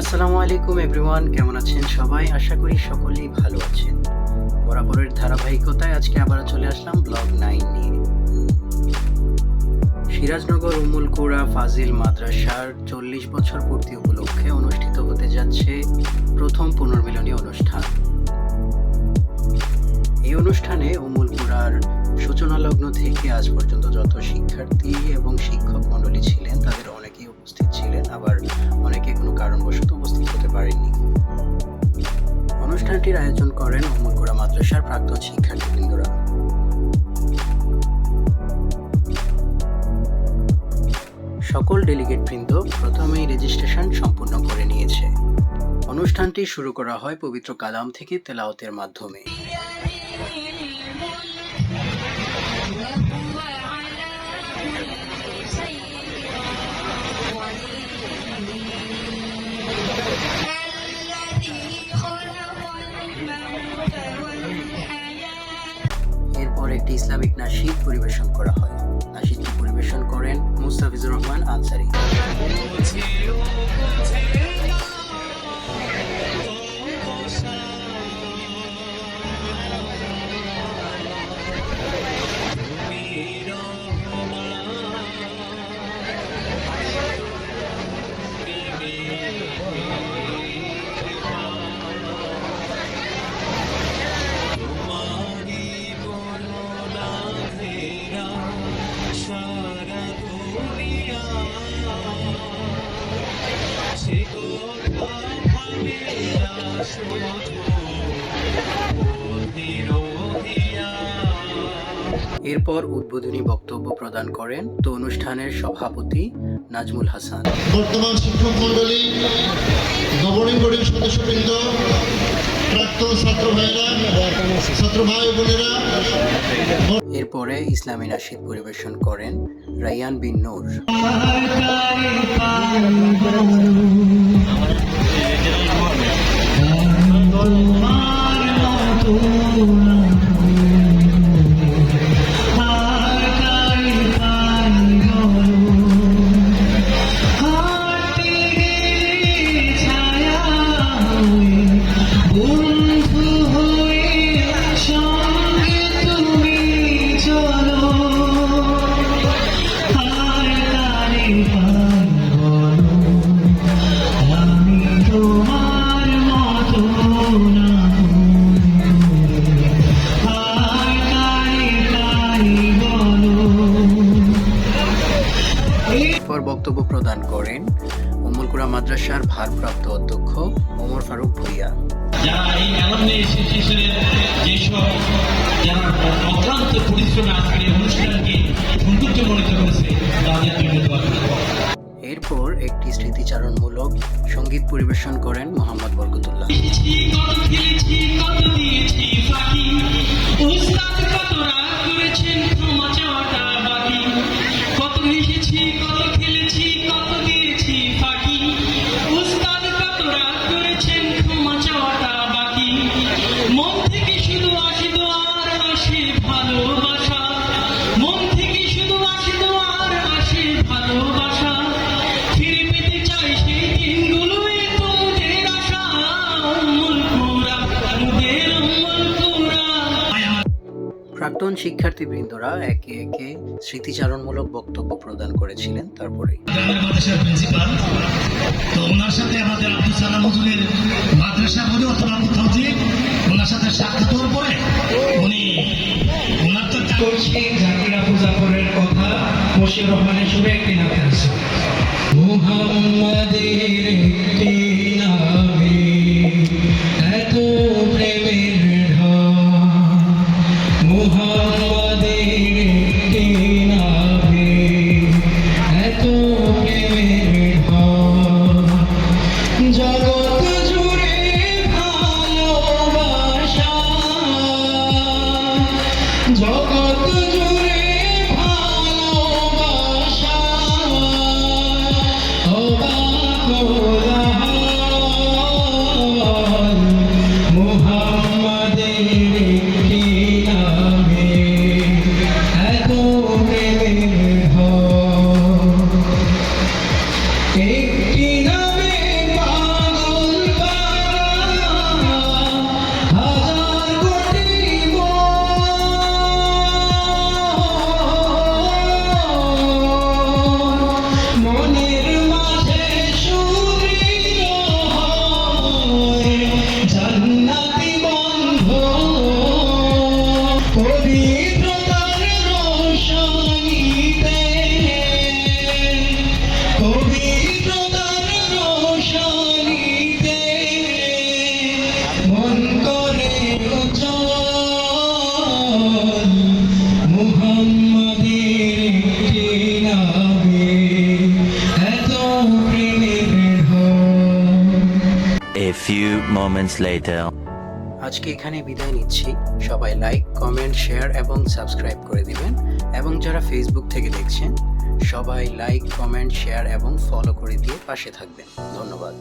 আসসালামু আলাইকুম এভরিওয়ান, কেমন আছেন সবাই? আশা করি সকলেই ভালো আছেন। বরাবরের ধারাবাহিকতায় আজকে আবার চলে আসলাম ব্লগ নাইন নিয়ে। সিরাজনগর উমুল কুড়া ফাজিল মাদ্রাসার চল্লিশ বছর পূর্তি উপলক্ষে অনুষ্ঠিত হতে যাচ্ছে প্রথম পুনর্মিলনী অনুষ্ঠান। এই অনুষ্ঠানে উমুল কুড়ার সূচনা লগ্ন থেকে আজ পর্যন্ত যত শিক্ষার্থী এবং শিক্ষক মণ্ডলী ছিলেন, তাদের অনেকেই উপস্থিত ছিলেন। আবার কারণবশত উপস্থিত হতে পারেননি। অনুষ্ঠানটির আয়োজন করেন উমরকুড়া মাদ্রাসার প্রাক্তন শিক্ষার্থীবৃন্দরা সকল ডেলিগেট বৃন্দ প্রথমেই রেজিস্ট্রেশন সম্পূর্ণ করে নিয়েছে। অনুষ্ঠানটি শুরু করা হয় পবিত্র কালাম থেকে তেলাওতের মাধ্যমে। পরিবেশন করা হয়। নাশিদটি পরিবেশন করেন মুস্তাফিজুর রহমান আনসারি। এরপর উদ্বোধনী বক্তব্য প্রদান করেন তো অনুষ্ঠানের সভাপতি নাজমুল হাসান। বর্তমান শিক্ষক মন্ডলী গভর্নিং বডির সদস্যবৃন্দ প্রাক্তন ছাত্র ভাইরা ছাত্র ভাই বোনেরা এরপরে ইসলামী নাশিদ পরিবেশন করেন রাইয়ান বিন নূর। Golden বক্তব্য প্রদান করেন উমুলকুড়া মাদ্রাসার ভারপ্রাপ্ত অধ্যক্ষ ওমর ফারুক ভুইয়া। যারা এই অ্যালামনি অ্যাসোসিয়েশনের যেসব যারা অক্লান্ত পরিশ্রমে আজকের এই অনুষ্ঠানকে সৌন্দর্যমণ্ডিত করেছে তাদের জন্য দোয়া এরপর একটি স্মৃতিচারণমূলক সংগীত পরিবেশন করেন মোহাম্মদ প্রাক্তন শিক্ষার্থীবৃন্দরা একে একে স্মৃতিচারণমূলক বক্তব্য প্রদান করেছিলেন তারপরে আমাদের তো ওনার সাথে আমাদের আব্দুল সালাম হুজুরের মাদ্রাসা বলে অথবা কোথাও যে ওনার সাথে সাক্ষাৎ হওয়ার পরে উনি ওনার তো করছি জাকিরা মুজাফরের কথা মশিউর রহমানের সুরে একটি নামে আছে মুহাম্মাদের Thank you. Moments later. আজকে এখানে বিদায় নিচ্ছি। সবাই লাইক কমেন্ট শেয়ার এবং সাবস্ক্রাইব করে দিবেন। এবং যারা ফেসবুক থেকে দেখছেন, সবাই লাইক কমেন্ট শেয়ার এবং ফলো করে দিয়ে পাশে থাকবেন। ধন্যবাদ।